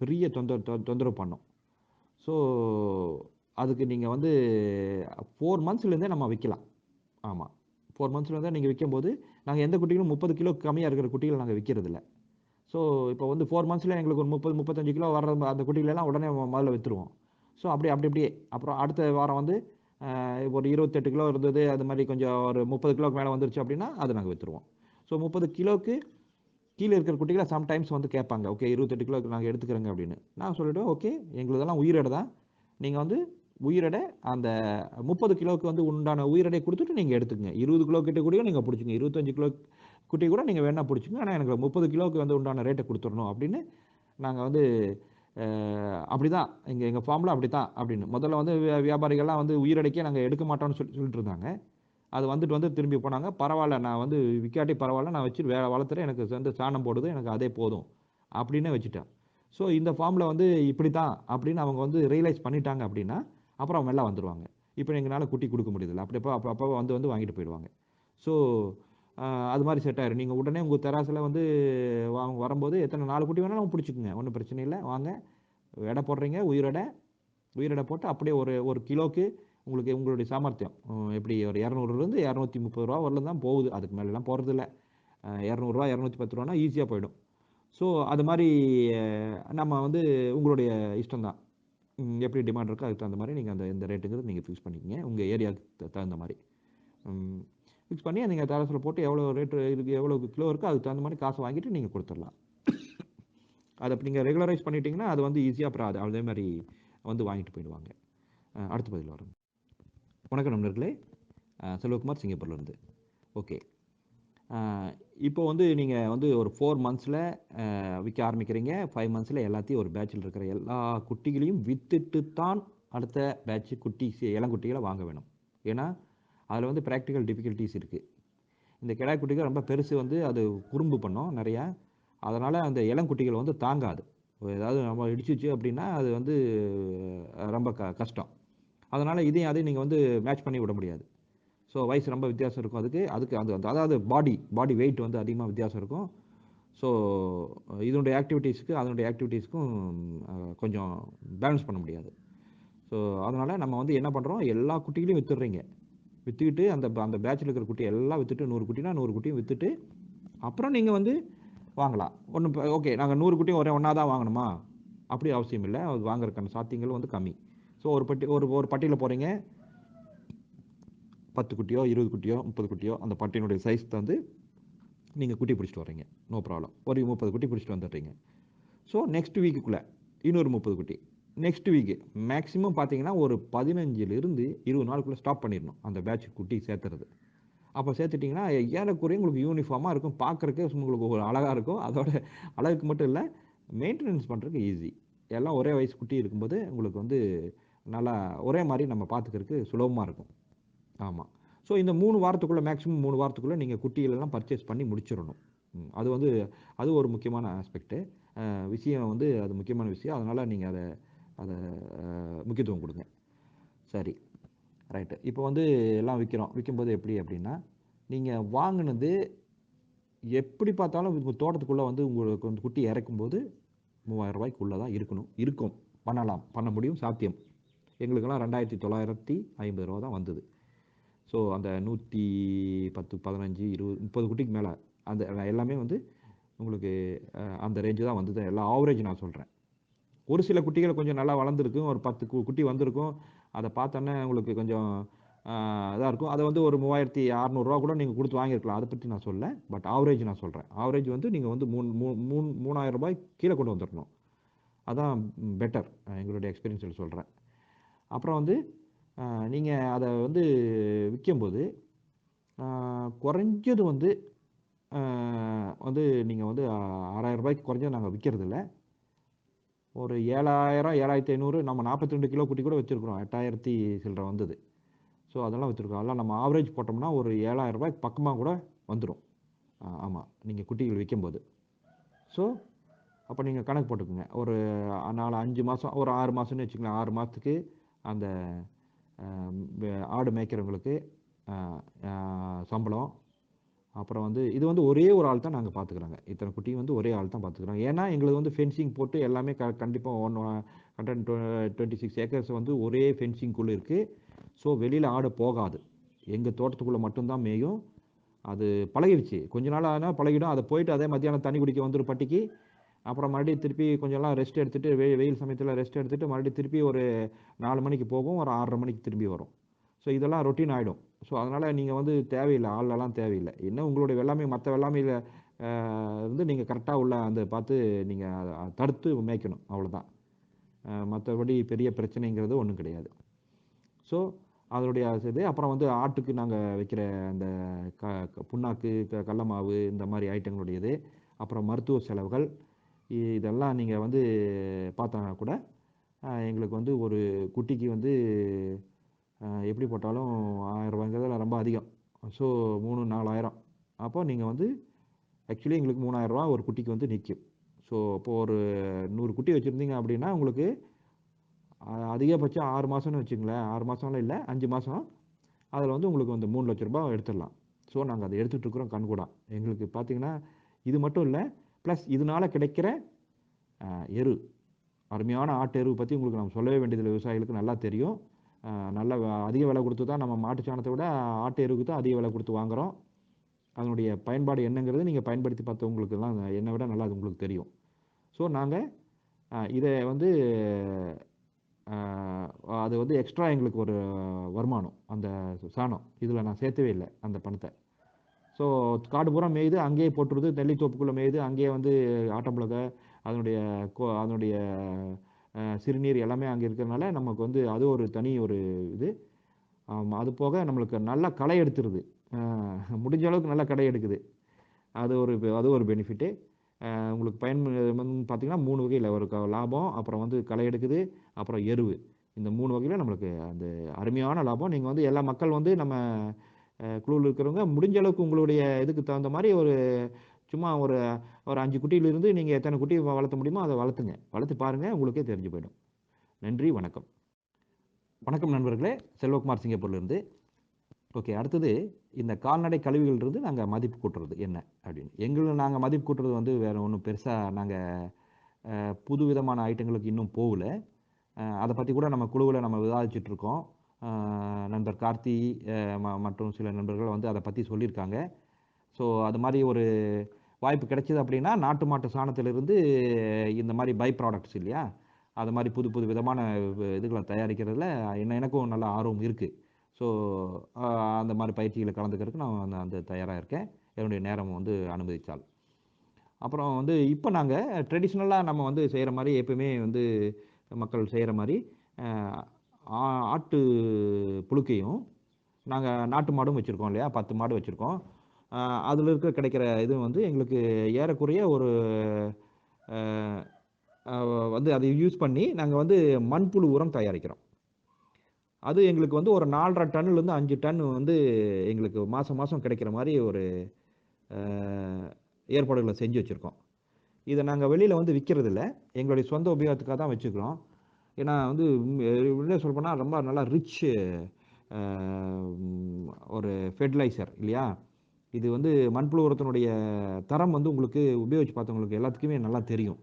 பெரிய தொந்தர தொ- தொந்தரவு பண்ணும். ஸோ அதுக்கு நீங்கள் வந்து ஃபோர் மந்த்ஸ்லேருந்தே நம்ம விற்கலாம் ஆமாம் ஃபோர் மந்த்ஸ்லேருந்தே நீங்கள் விற்கும்போது நாங்கள் எந்த குட்டிகளும் முப்பது கிலோ கம்மியாக இருக்கிற குட்டிகள் நாங்கள் விற்கிறதில்ல ஸோ இப்போ வந்து ஃபோர் மந்த்ஸில் எங்களுக்கு ஒரு முப்பது முப்பத்தஞ்சு கிலோ வர்ற அந்த குட்டிகளெல்லாம் உடனே முதல்ல விற்றுருவோம் ஸோ அப்படி அப்படி அப்படியே. அப்புறம் அடுத்த வாரம் வந்து ஒரு இருபத்தெட்டு கிலோ இருந்தது அது மாதிரி கொஞ்சம் ஒரு முப்பது கிலோக்கு மேலே வந்துருச்சு அப்படின்னா அதை நாங்கள் விற்றுருவோம் ஸோ முப்பது கிலோக்கு கீழே இருக்கிற குட்டிகளை சம்டைம்ஸ் வந்து கேட்பாங்க. ஓகே இருபத்தெட்டு கிலோக்கு நாங்கள் எடுத்துக்கிறோங்க அப்படின்னு. நான் சொல்லிவிடுவேன் ஓகே எங்களுதெல்லாம் உயிரெடை தான். நீங்கள் வந்து உயிரடை அந்த முப்பது கிலோவுக்கு வந்து உண்டான உயிரடை கொடுத்துட்டு நீங்கள் எடுத்துக்கங்க. இருபது கிலோ கிட்ட கூட நீங்கள் பிடிச்சிங்க இருபத்தஞ்சு கிலோ குட்டி கூட நீங்கள் வேணால் பிடிச்சிங்க ஆனால் எனக்கு முப்பது கிலோவுக்கு வந்து உண்டான ரேட்டை கொடுத்துடணும் அப்படின்னு நாங்கள் வந்து அப்படி அப்படிதான். எங்கள் எங்கள் ஃபார்மில் அப்படி தான் அப்படின்னு. முதல்ல வந்து வியா- வியாபாரிகள்லாம் வந்து உயிரடைக்கே நாங்கள் எடுக்க மாட்டோம்னு சொல்லி சொல்லிட்டு இருந்தாங்க அது வந்துட்டு வந்து திரும்பி போனாங்க. பரவாயில்ல நான் வந்து விக்காட்டி பரவாயில்ல நான் வச்சு வே வளர்த்துறேன். எனக்கு வந்து சாணம் போடுது எனக்கு அதே போதும் அப்படின்னே வச்சுட்டேன் ஸோ இந்த ஃபார்மில் வந்து இப்படி தான் அப்படின்னு அவங்க வந்து ரியலைஸ் பண்ணிட்டாங்க அப்படின்னா அப்புறம் அவங்க எல்லாம் வந்துடுவாங்க இப்போ எங்களால் குட்டி கொடுக்க முடியுதில்ல அப்படி அப்போ அப்போ வந்து வந்து வாங்கிட்டு போயிடுவாங்க. ஸோ அது மாதிரி செட் ஆயிரும். நீங்கள் உடனே உங்கள் தெராசில் வந்து வாங்க வரும்போது எத்தனை நாலு குட்டி வேணாலும் பிடிச்சிக்குங்க. ஒன்றும் பிரச்சனை இல்லை. வாங்க. எடை போடுறீங்க உயிரெடை உயிரெடை போட்டு அப்படியே ஒரு ஒரு கிலோக்கு உங்களுக்கு உங்களுடைய சாமர்த்தியம். எப்படி ஒரு இரநூறுலேருந்து இரநூத்தி முப்பது ரூபா வரலாம் தான் போகுது. அதுக்கு மேலெலாம் போகிறது இல்லை. இரநூறுவா இரநூத்தி பத்து ரூபானா ஈஸியாக போயிடும். ஸோ அது மாதிரி நம்ம வந்து உங்களுடைய இஷ்டம் தான். எப்படி டிமாண்ட் இருக்கோ அதுக்கு தகுந்த மாதிரி நீங்கள் அந்த இந்த ரேட்டுங்கிறது நீங்கள் ஃபிக்ஸ் பண்ணிக்கோங்க. உங்கள் ஏரியாவுக்கு தகுந்த மாதிரி. ஃபிக்ஸ் பண்ணி நீங்கள் தரசில் போட்டு எவ்வளோ ரேட்டு இருக்குது எவ்வளோ கிலோ இருக்கோ அதுக்கு தகுந்த மாதிரி காசை வாங்கிட்டு நீங்கள் கொடுத்துடலாம். அதை அப்படி நீங்கள் ரெகுலரைஸ் பண்ணிட்டீங்கன்னா அது வந்து ஈஸியாக அப்புறம் அது அதே மாதிரி வந்து வாங்கிட்டு போயிடுவாங்க. அடுத்த பதில் வரும். வணக்கம் நண்பர்களே. செல்வகுமார் சிங்கப்பூர்லேருந்து. ஓகே. இப்போ வந்து நீங்கள் வந்து ஒரு ஃபோர் மந்த்ஸில் விற்க ஆரம்பிக்கிறீங்க. ஃபைவ் மந்த்ஸில் எல்லாத்தையும் ஒரு பேட்சில் இருக்கிற எல்லா குட்டிகளையும் விற்றுட்டு தான் அடுத்த பேட்ச் குட்டி இளங்குட்டிகளை வாங்க வேணும். ஏன்னா அதில் வந்து ப்ராக்டிக்கல் டிஃபிகல்ட்டிஸ் இருக்குது இந்த கிடா குட்டிகள் ரொம்ப பெருசு வந்து அது குறும்பு பண்ணும் நிறையா. அதனால் அந்த இளங்குட்டிகள் வந்து தாங்காது. ஏதாவது நம்ம இடிச்சிச்சு அப்படின்னா அது வந்து ரொம்ப க கஷ்டம். அதனால் இதையும் அதையும் நீங்கள் வந்து மேட்ச் பண்ணி விட முடியாது. ஸோ வயசு ரொம்ப வித்தியாசம் இருக்கும் அதுக்கு. அதுக்கு அது அந்த- அதாவது பாடி பாடி வெயிட் வந்து அதிகமாக வித்தியாசம் இருக்கும். ஸோ இதனுடைய ஆக்டிவிட்டீஸ்க்கு அதனுடைய ஆக்டிவிட்டீஸ்க்கும் கொஞ்சம் பேலன்ஸ் பண்ண முடியாது. ஸோ அதனால் நம்ம வந்து என்ன பண்ணுறோம் எல்லா குட்டிகளையும் வித்துடுறீங்க. விற்றுக்கிட்டு அந்த அந்த பேட்சில் இருக்கிற குட்டி எல்லாம் விற்றுட்டு நூறு குட்டினா நூறு குட்டியும் விற்றுட்டு அப்புறம் நீங்கள் வந்து வாங்கலாம். ஒன்றும் ஓகே நாங்கள் நூறு குட்டியும் ஒரே ஒன்றா தான் வாங்கணுமா? அப்படி அவசியம் இல்லை. அது வாங்குறதுக்கான சாத்தியங்கள் வந்து கம்மி. ஸோ ஒரு பட்டி ஒரு ஒரு பட்டியில் போகிறீங்க பத்து குட்டியோ இருபது குட்டியோ முப்பது குட்டியோ அந்த பட்டியினுடைய சைஸ் வந்து நீங்கள் குட்டி பிடிச்சிட்டு வரீங்க நோ ப்ராப்ளம் ஒரு முப்பது குட்டி பிடிச்சிட்டு வந்துடுறீங்க. ஸோ நெக்ஸ்ட் வீக்குக்குள்ளே இன்னொரு முப்பது குட்டி. நெக்ஸ்ட் வீக்கு மேக்ஸிமம் பார்த்தீங்கன்னா ஒரு பதினஞ்சிலிருந்து இருபது நாளுக்குள்ளே ஸ்டாப் பண்ணிடணும் அந்த பேட்ச் குட்டி சேர்த்துறது. அப்போ சேர்த்துட்டிங்கன்னா ஏறக்குறைய உங்களுக்கு யூனிஃபார்மாக இருக்கும். பார்க்குறக்கு உங்களுக்கு ஒரு அழகாக இருக்கும். அதோட அழகுக்கு மட்டும் இல்லை மெயின்டெனன்ஸ் பண்ணுறதுக்கு ஈஸி எல்லாம் ஒரே வயசு குட்டி இருக்கும்போது உங்களுக்கு வந்து நல்லா ஒரே மாதிரி நம்ம பார்த்துக்கிறதுக்கு சுலபமாக இருக்கும். ஆமாம் ஸோ இந்த மூணு வாரத்துக்குள்ளே மேக்ஸிமம் மூணு வாரத்துக்குள்ளே நீங்கள் குட்டிகளெல்லாம் பர்ச்சேஸ் பண்ணி முடிச்சிடணும். அது வந்து அது ஒரு முக்கியமான ஆஸ்பெக்ட்டு விஷயம் வந்து அது முக்கியமான விஷயம். அதனால் நீங்கள் அதை அதை முக்கியத்துவம் கொடுங்க. சரி. ரைட்டு. இப்போ வந்து எல்லாம் விற்கிறோம் விற்கும்போது எப்படி அப்படின்னா நீங்கள் வாங்கினது எப்படி பார்த்தாலும் உங்கள் தோட்டத்துக்குள்ளே வந்து உங்களுக்கு வந்து குட்டி இறக்கும்போது மூவாயிரம் ரூபாய்க்குள்ளே தான் இருக்கணும். இருக்கும். பண்ணலாம். பண்ண முடியும். சாத்தியம். எங்களுக்கெல்லாம் ரெண்டாயிரத்தி தொள்ளாயிரத்தி ஐம்பது ரூபா தான் வந்தது. ஸோ அந்த நூற்றி பத்து பதினஞ்சு இருபது முப்பது குட்டிக்கு மேலே அந்த எல்லாமே வந்து உங்களுக்கு அந்த ரேஞ்சு தான் வந்தது. எல்லாம் ஆவரேஜ் நான் சொல்கிறேன் ஒரு சில குட்டிகள் கொஞ்சம் நல்லா வளர்ந்துருக்கும். ஒரு பத்து கு- குட்டி வந்திருக்கும். அதை பார்த்தோன்னே உங்களுக்கு கொஞ்சம் இதாக இருக்கும். அதை வந்து ஒரு மூவாயிரத்தி அறநூறுவா கூட நீங்கள் கொடுத்து வாங்கியிருக்கலாம். அதை பற்றி நான் சொல்ல பட் ஆவரேஜ் நான் சொல்கிறேன் ஆவரேஜ் வந்து நீங்கள் வந்து மூணு மூ மூணு மூணாயிரம் ரூபாய் கீழே கொண்டு வந்துடணும் அதான் பெட்டர் எங்களுடைய எக்ஸ்பீரியன்ஸில் சொல்கிறேன் அப்புறம் வந்து நீங்கள் அதை வந்து விற்கும்போது குறைஞ்சது வந்து வந்து நீங்கள் வந்து ஆறாயிரம் ரூபாய்க்கு குறைஞ்சது நாங்கள் விற்கிறதில்ல ஒரு ஏழாயிரம் ஏழாயிரத்தி ஐநூறு நம்ம நாற்பத்தி ரெண்டு கிலோ குட்டி கூட வச்சுருக்குறோம். எட்டாயிரத்தி சில்லற வந்தது. ஸோ அதெல்லாம் வச்சுருக்கோம். அதெல்லாம் நம்ம ஆவரேஜ் போட்டோம்னா ஒரு ஏழாயிரம் ரூபாய்க்கு பக்கமாக கூட வந்துடும் ஆமாம் நீங்கள் குட்டிகள் விற்கும்போது ஸோ அப்போ நீங்கள் கணக்கு போட்டுக்கோங்க. ஒரு நாலு அஞ்சு மாதம் ஒரு ஆறு மாதம்னு வச்சுக்கலாம் ஆறு மாதத்துக்கு அந்த ஆடு மேய்க்கிறவங்களுக்கு சம்பளம் அப்புறம் வந்து இது வந்து ஒரே ஒரு ஆள் தான் நாங்கள் பார்த்துக்குறோங்க இத்தனை குட்டி வந்து ஒரே ஆள் தான் பார்த்துக்குறாங்க ஏன்னா எங்களுக்கு வந்து ஃபென்சிங் போட்டு எல்லாமே க கண்டிப்பாக one hundred twenty six acres வந்து ஒரே ஃபென்சிங்குள்ளே இருக்குது ஸோ வெளியில் ஆடு போகாது. எங்கள் தோட்டத்துக்குள்ளே மட்டும்தான் மேயும். அது பழகிடுச்சு. கொஞ்ச நாள் ஆனால் பழகிடும். அதை போயிட்டு அதே மத்தியானம் தண்ணி குடிக்க வந்துடும் பட்டிக்கு. அப்புறம் மறுபடியும் திருப்பி கொஞ்சம்லாம் ரெஸ்ட் எடுத்துகிட்டு வெ வெயில் சமயத்தில் ரெஸ்ட் எடுத்துகிட்டு மறுபடியும் திருப்பி ஒரு நாலு மணிக்கு போகும். ஒரு ஆறரை மணிக்கு திரும்பி வரும். ஸோ இதெல்லாம் ரொட்டீன் ஆகிடும் ஸோ அதனால் நீங்கள் வந்து தேவையில்லை ஆளெல்லாம் தேவையில்லை. என்ன உங்களுடைய வெள்ளாமை மற்ற வெள்ளாமையில் இருந்து நீங்கள் கரெக்டாக உள்ள அந்த பார்த்து நீங்கள் தடுத்து மேய்க்கணும். அவ்வளோதான் மற்றபடி பெரிய பிரச்சனைங்கிறது ஒன்றும் கிடையாது. ஸோ அதனுடைய இது அப்புறம் வந்து ஆட்டுக்கு நாங்கள் வைக்கிற அந்த க புண்ணாக்கு க கடல மாவு இந்த மாதிரி ஐட்டங்களுடையது. அப்புறம் மருத்துவ செலவுகள். இதெல்லாம் நீங்கள் வந்து பார்த்தாங்க கூட எங்களுக்கு வந்து ஒரு குட்டிக்கு வந்து எப்படி போட்டாலும் ஆயிரம் ரொம்ப அதிகம். ஸோ மூணு நாலாயிரம். அப்போ நீங்கள் வந்து ஆக்சுவலி எங்களுக்கு மூணாயிரரூவா ஒரு குட்டிக்கு வந்து நிற்கும் ஸோ அப்போது ஒரு நூறு குட்டி வச்சுருந்தீங்க அப்படின்னா உங்களுக்கு அதிகபட்சம் ஆறு மாதம்னு வச்சுங்களேன் ஆறு மாதம்லாம் இல்லை அஞ்சு மாதம் அதில் வந்து உங்களுக்கு வந்து மூணு லட்ச ரூபாய் எடுத்துடலாம். ஸோ நாங்கள் அதை எடுத்துகிட்ருக்குறோம் கண்கூடா எங்களுக்கு பார்த்தீங்கன்னா இது மட்டும் இல்லை ப்ளஸ் இதனால கிடைக்கிற எரு. அருமையான ஆட்டு எருவு பற்றி உங்களுக்கு நம்ம சொல்லவே வேண்டியதில்லை. விவசாயிகளுக்கு நல்லா தெரியும். நல்ல வ- அதிக விலை கொடுத்து தான் நம்ம மாட்டு சாணத்தை விட ஆட்டு எருவுக்கு தான் அதிக விலை கொடுத்து வாங்குகிறோம் அதனுடைய பயன்பாடு என்னங்கிறது நீங்கள் பயன்படுத்தி பார்த்தவங்களுக்கெல்லாம் என்னை விட நல்லா அது உங்களுக்கு தெரியும். ஸோ நாங்கள் இதை வந்து அது வந்து எக்ஸ்ட்ரா எங்களுக்கு ஒரு வருமானம் அந்த சாணம். இதில் நான் சேர்த்தவே இல்லை அந்த பணத்தை. ஸோ காடு பூரா மேயுது அங்கேயே போட்டுருது நெல்லித்தோப்புக்குள்ளே மேயுது அங்கேயே வந்து ஆட்டம்புலகை அதனுடைய கோ அதனுடைய சிறுநீர் எல்லாமே அங்கே இருக்கிறதுனால நமக்கு வந்து அது ஒரு தனி ஒரு இது. அது போக நம்மளுக்கு நல்லா களை எடுத்துருது. முடிஞ்ச அளவுக்கு நல்லா களை எடுக்குது. அது ஒரு அது ஒரு பெனிஃபிட்டு உங்களுக்கு பயன் பார்த்திங்கன்னா பார்த்தீங்கன்னா மூணு வகையில் ஒரு லாபம் அப்புறம் வந்து களை எடுக்குது அப்புறம் எருவு. இந்த மூணு வகையில் நம்மளுக்கு அந்த அருமையான லாபம். நீங்கள் வந்து எல்லா மக்கள் வந்து நம்ம குழுவில் இருக்கிறவங்க முடிஞ்ச அளவுக்கு உங்களுடைய இதுக்கு தகுந்த மாதிரி ஒரு சும்மா ஒரு ஒரு அஞ்சு குட்டியிலிருந்து நீங்கள் எத்தனை குட்டி வளர்த்த முடியுமோ அதை வளர்த்துங்க. வளர்த்து பாருங்கள் உங்களுக்கே தெரிஞ்சு போயிடும். நன்றி வணக்கம். வணக்கம் நண்பர்களே செல்வகுமார் சிங்கப்பூர்லேருந்து. ஓகே அடுத்தது இந்த கால்நடை கழிவுகள்ன்றது நாங்கள் மதிப்பு கூட்டுறது என்ன அப்படின்னு. எங்களை நாங்கள் மதிப்பு கூட்டுறது வந்து வேறு ஒன்றும் பெருசாக நாங்கள் புது விதமான ஐட்டங்களுக்கு இன்னும் போகல. அதை பற்றி கூட நம்ம குழுவில் நம்ம விவாதிச்சுட்டு இருக்கோம். நண்பர் கார்த்தி மற்றும் சில நண்பர்கள் வந்து அதை பற்றி சொல்லியிருக்காங்க. ஸோ அது மாதிரி ஒரு வாய்ப்பு கிடைச்சிது அப்படின்னா நாட்டு மாட்டு சாணத்திலிருந்து இந்த மாதிரி பை ப்ராடக்ட்ஸ் இல்லையா? அது மாதிரி புது புது விதமான இதுகளை தயாரிக்கிறதுல என்ன எனக்கும் நல்ல ஆர்வம் இருக்குது ஸோ அந்த மாதிரி பயிற்சிகளை கலந்துக்கிறதுக்கு நான் அந்த- அந்த தயாராக இருக்கேன். என்னுடைய நேரம் வந்து அனுமதித்தால். அப்புறம் வந்து இப்போ நாங்கள் ட்ரெடிஷ்னலாக நம்ம வந்து செய்கிற மாதிரி எப்பவுமே வந்து மக்கள் செய்கிற மாதிரி ஆ- ஆட்டு புழுக்கையும் நாங்கள் நாட்டு மாடும் வச்சுருக்கோம் இல்லையா? பத்து மாடு வச்சுருக்கோம். அதில் இருக்க கிடைக்கிற இது வந்து எங்களுக்கு ஏறக்குறைய ஒரு வந்து அதை யூஸ் பண்ணி நாங்கள் வந்து மண்புழு உரம் தயாரிக்கிறோம். அது எங்களுக்கு வந்து ஒரு நாலரை டன்னுலேருந்து அஞ்சு டன் வந்து எங்களுக்கு மாதம் மாதம் கிடைக்கிற மாதிரி ஒரு ஏற்பாடுகளை செஞ்சு வச்சுருக்கோம். இதை நாங்கள் வெளியில் வந்து விற்கிறதில்ல எங்களுடைய சொந்த உபயோகத்துக்காக தான் வச்சுக்கிறோம். ஏன்னா வந்து உள்ளே சொல்லப்போனால் ரொம்ப நல்லா ரிச் ஒரு ஃபெர்டிலைசர் இல்லையா? இது வந்து மண்புழு உரத்தினுடைய தரம் வந்து உங்களுக்கு உபயோகித்து பார்த்தவங்களுக்கு எல்லாத்துக்குமே நல்லா தெரியும்.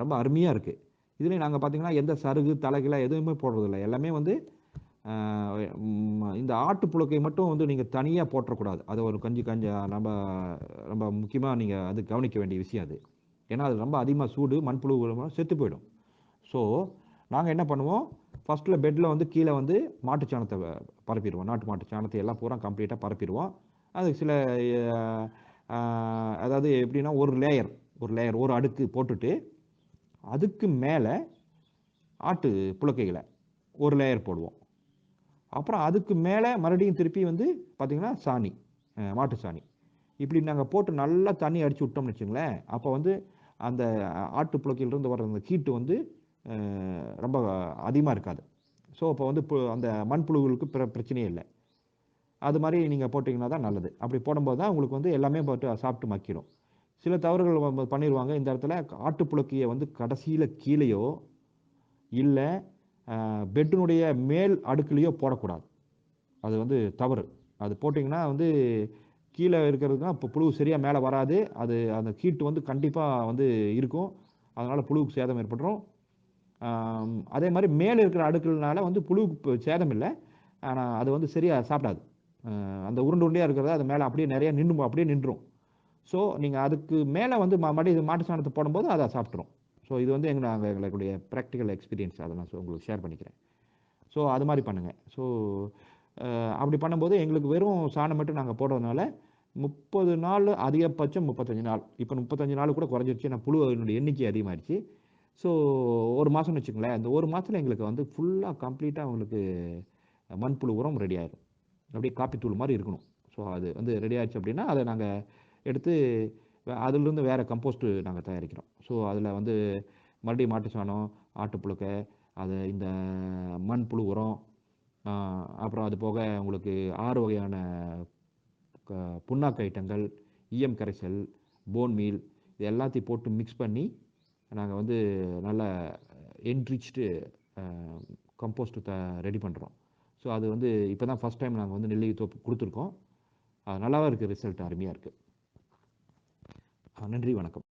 ரொம்ப அருமையாக இருக்குது இதுலேயும் நாங்கள் பார்த்தீங்கன்னா எந்த சருகு தலைகளை எதுவுமே போடுறதில்ல. எல்லாமே வந்து இந்த ஆட்டு புழுக்கை மட்டும் வந்து நீங்கள் தனியாக போட்டுறக்கூடாது அது ஒரு கஞ்சி கஞ்சி நம்ம ரொம்ப முக்கியமாக நீங்கள் அது கவனிக்க வேண்டிய விஷயம் அது. ஏன்னா அது ரொம்ப அதிகமாக சூடு மண்புழு செத்து போயிடும். ஸோ நாங்கள் என்ன பண்ணுவோம்? ஃபஸ்ட்டில் பெட்டில் வந்து கீழே வந்து மாட்டு சாணத்தை பரப்பிடுவோம். நாட்டு மாட்டு சாணத்தை எல்லாம் பூரா கம்ப்ளீட்டாக பரப்பிடுவோம். அது சில அதாவது எப்படின்னா ஒரு லேயர் ஒரு லேயர் ஒரு அடுக்கு போட்டுட்டு அதுக்கு மேலே ஆட்டு புலக்கைகளை ஒரு லேயர் போடுவோம். அப்புறம் அதுக்கு மேலே மறுபடியும் திருப்பி வந்து பார்த்திங்கன்னா சாணி மாட்டு சாணி. இப்படி நாங்கள் போட்டு நல்லா தண்ணி அடித்து விட்டோம்னு வச்சுங்களேன் அப்போ வந்து அந்த ஆட்டு புழக்கையிலிருந்து வர்ற அந்த கீட்டு வந்து ரொம்ப அதிகமாக இருக்காது. ஸோ அப்போ வந்து அந்த மண்புழுகளுக்கு பிர பிரச்சனையே இல்லை. அது மாதிரி நீங்கள் போட்டிங்கன்னா தான் நல்லது. அப்படி போடும்போது தான் உங்களுக்கு வந்து எல்லாமே போட்டு சாப்பிட்டு மக்கிடும் சில தவறுகள் பண்ணிடுவாங்க இந்த இடத்துல ஆட்டுப்புழுக்கையை வந்து கடைசியில் கீழேயோ இல்லை பெட்டினுடைய மேல் அடுக்குலேயோ போடக்கூடாது. அது வந்து தவறு. அது போட்டிங்கன்னா வந்து கீழே இருக்கிறதுனா இப்போ புழு சரியாக மேலே வராது. அது அந்த ஹீட்டு வந்து கண்டிப்பாக வந்து இருக்கும். அதனால் புழுவுக்கு சேதம் ஏற்பட்டுரும். அதே மாதிரி மேலே இருக்கிற அடுக்குனால வந்து புழுவுக்கு சேதம் இல்லை. ஆனால் அது வந்து சரியாக சாப்பிடாது. அந்த உருண்டு உருண்டையாக இருக்கிறத அது மேலே அப்படியே நிறைய நின்று அப்படியே நின்றும். ஸோ நீங்கள் அதுக்கு மேலே வந்து மறுபடியும் இது மாட்டு சாணத்தை போடும்போது அதை சாப்பிட்ரும் ஸோ இது வந்து எங்கள் நாங்கள் எங்களுடைய ப்ராக்டிக்கல் எக்ஸ்பீரியன்ஸ் அதை நான் உங்களுக்கு ஷேர் பண்ணிக்கிறேன். ஸோ அது மாதிரி பண்ணுங்கள் ஸோ அப்படி பண்ணும்போது எங்களுக்கு வெறும் சாணம் மட்டும் நாங்கள் போடுறதுனால முப்பது நாள் அதிகபட்சம் முப்பத்தஞ்சு நாள். இப்போ முப்பத்தஞ்சு நாள் கூட குறைஞ்சிருச்சு. ஏன்னா என்னுடைய எண்ணிக்கை அதிகமாகிடுச்சு ஸோ ஒரு மாதம்னு வச்சுக்கோங்களேன். அந்த ஒரு மாதத்தில் எங்களுக்கு வந்து ஃபுல்லாக கம்ப்ளீட்டாக உங்களுக்கு மண்புழு உரம் ரெடி ஆயிடும் அப்படியே காப்பி தூள் மாதிரி இருக்கணும். ஸோ அது வந்து ரெடி ஆயிடுச்சு அப்படின்னா அதை நாங்கள் எடுத்து அதுலேருந்து அதிலிருந்து வேறு கம்போஸ்ட்டு நாங்கள் தயாரிக்கிறோம். ஸோ அதில் வந்து மறுபடியும் மாட்டு சாணம் ஆட்டுப்புழுக்கை அது இந்த மண் புழு உரம் அப்புறம் அது போக உங்களுக்கு ஆறு வகையான க- புண்ணாக்கு ஐட்டங்கள் ஈயம் கரைசல் போன் மீல் இது எல்லாத்தையும் போட்டு மிக்ஸ் பண்ணி நாங்கள் வந்து நல்ல என்ரிச்டு கம்போஸ்ட்டு த ரெடி பண்ணுறோம் ஸோ அது வந்து இப்போ தான் ஃபஸ்ட் டைம் நாங்கள் வந்து நெல்லிக்கு தோப்பு கொடுத்துருக்கோம். அது இருக்குது ரிசல்ட் அருமையாக இருக்குது நன்றி வணக்கம்.